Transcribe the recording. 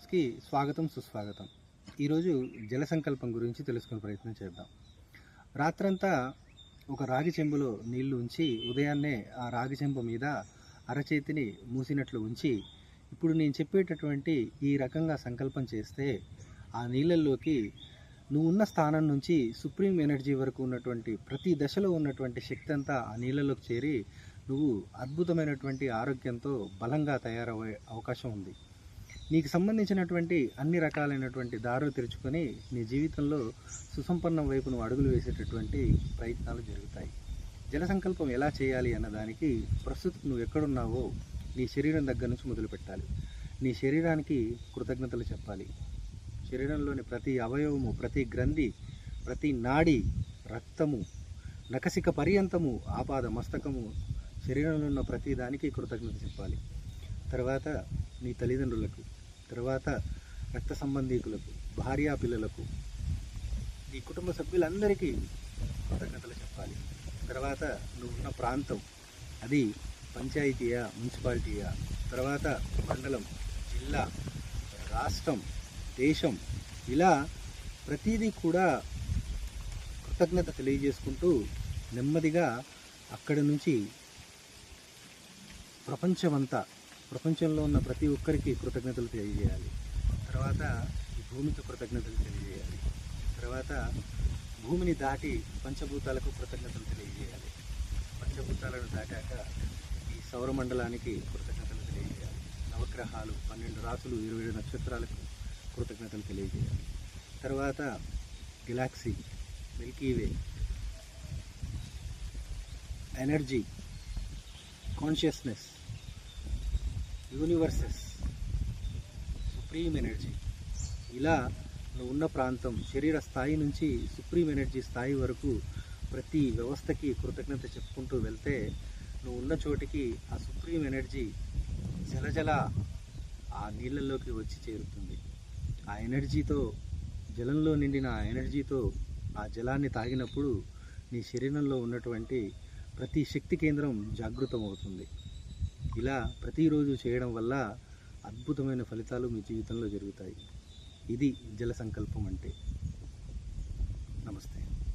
కి స్వాగతం సుస్వాగతం. ఈరోజు జల సంకల్పం గురించి తెలుసుకునే ప్రయత్నం చేద్దాం. రాత్రంతా ఒక రాగి చెంబులో నీళ్ళు ఉంచి ఉదయాన్నే ఆ రాగి చెంబు మీద అరచేతిని మూసినట్లు ఉంచి ఇప్పుడు నేను చెప్పేటటువంటి ఈ రకంగా సంకల్పం చేస్తే ఆ నీళ్ళల్లోకి నువ్వు ఉన్న స్థానం నుంచి సుప్రీం ఎనర్జీ వరకు ఉన్నటువంటి ప్రతి దశలో ఉన్నటువంటి శక్తి అంతా ఆ నీళ్ళలోకి చేరి నువ్వు అద్భుతమైనటువంటి ఆరోగ్యంతో బలంగా తయారయ్యే అవకాశం ఉంది. నీకు సంబంధించినటువంటి అన్ని రకాలైనటువంటి దారులు తెరుచుకొని నీ జీవితంలో సుసంపన్నం వైపు నువ్వు అడుగులు వేసేటటువంటి ప్రయత్నాలు జరుగుతాయి. జల సంకల్పం ఎలా చేయాలి అన్న దానికి ప్రస్తుతం నువ్వు ఎక్కడున్నావో నీ శరీరం దగ్గర నుంచి మొదలు పెట్టాలి. నీ శరీరానికి కృతజ్ఞతలు చెప్పాలి. శరీరంలోని ప్రతి అవయవము ప్రతి గ్రంథి ప్రతి నాడి రక్తము నకసిక పర్యంతము ఆపాద మస్తకము శరీరంలో ఉన్న ప్రతి దానికి కృతజ్ఞత చెప్పాలి. తర్వాత నీ తల్లిదండ్రులకు తర్వాత రక్త సంబంధీకులకు భార్యా పిల్లలకు ఈ కుటుంబ సభ్యులందరికీ కృతజ్ఞతలు చెప్పాలి. తర్వాత నువ్వున్న ప్రాంతం అది పంచాయతీయా మున్సిపాలిటీయా? తర్వాత మండలం జిల్లా రాష్ట్రం దేశం ఇలా ప్రతిదీ కూడా కృతజ్ఞత తెలియజేసుకుంటూ నెమ్మదిగా అక్కడి నుంచి ప్రపంచమంతా ప్రపంచంలో ఉన్న ప్రతి ఒక్కరికి కృతజ్ఞతలు తెలియజేయాలి. తర్వాత ఈ భూమికి కృతజ్ఞతలు తెలియజేయాలి. తర్వాత భూమిని దాటి పంచభూతాలకు కృతజ్ఞతలు తెలియజేయాలి. పంచభూతాలను దాటాక ఈ సౌరమండలానికి కృతజ్ఞతలు తెలియజేయాలి. నవగ్రహాలు పన్నెండు రాసులు ఇరవై ఏడు నక్షత్రాలకు కృతజ్ఞతలు తెలియజేయాలి. తర్వాత galaxy milky way energy consciousness universes. Supreme energy. ఇలా నువ్వు ఉన్న ప్రాంతం శరీర స్థాయి నుంచి సుప్రీం ఎనర్జీ స్థాయి వరకు ప్రతి వ్యవస్థకి కృతజ్ఞత చెప్పుకుంటూ వెళ్తే నువ్వు ఉన్న చోటికి ఆ సుప్రీం ఎనర్జీ జలజల ఆ నీళ్ళల్లోకి వచ్చి చేరుతుంది. ఆ ఎనర్జీతో జలంలో నిండిన ఆ ఎనర్జీతో ఆ జలాన్ని తాగినప్పుడు నీ శరీరంలో ఉన్నటువంటి ప్రతి శక్తి కేంద్రం జాగృతం అవుతుంది ఇలా ప్రతిరోజు చేయడం వల్ల అద్భుతమైన ఫలితాలు మీ జీవితంలో జరుగుతాయి. ఇది జల సంకల్పం అంటే. నమస్తే.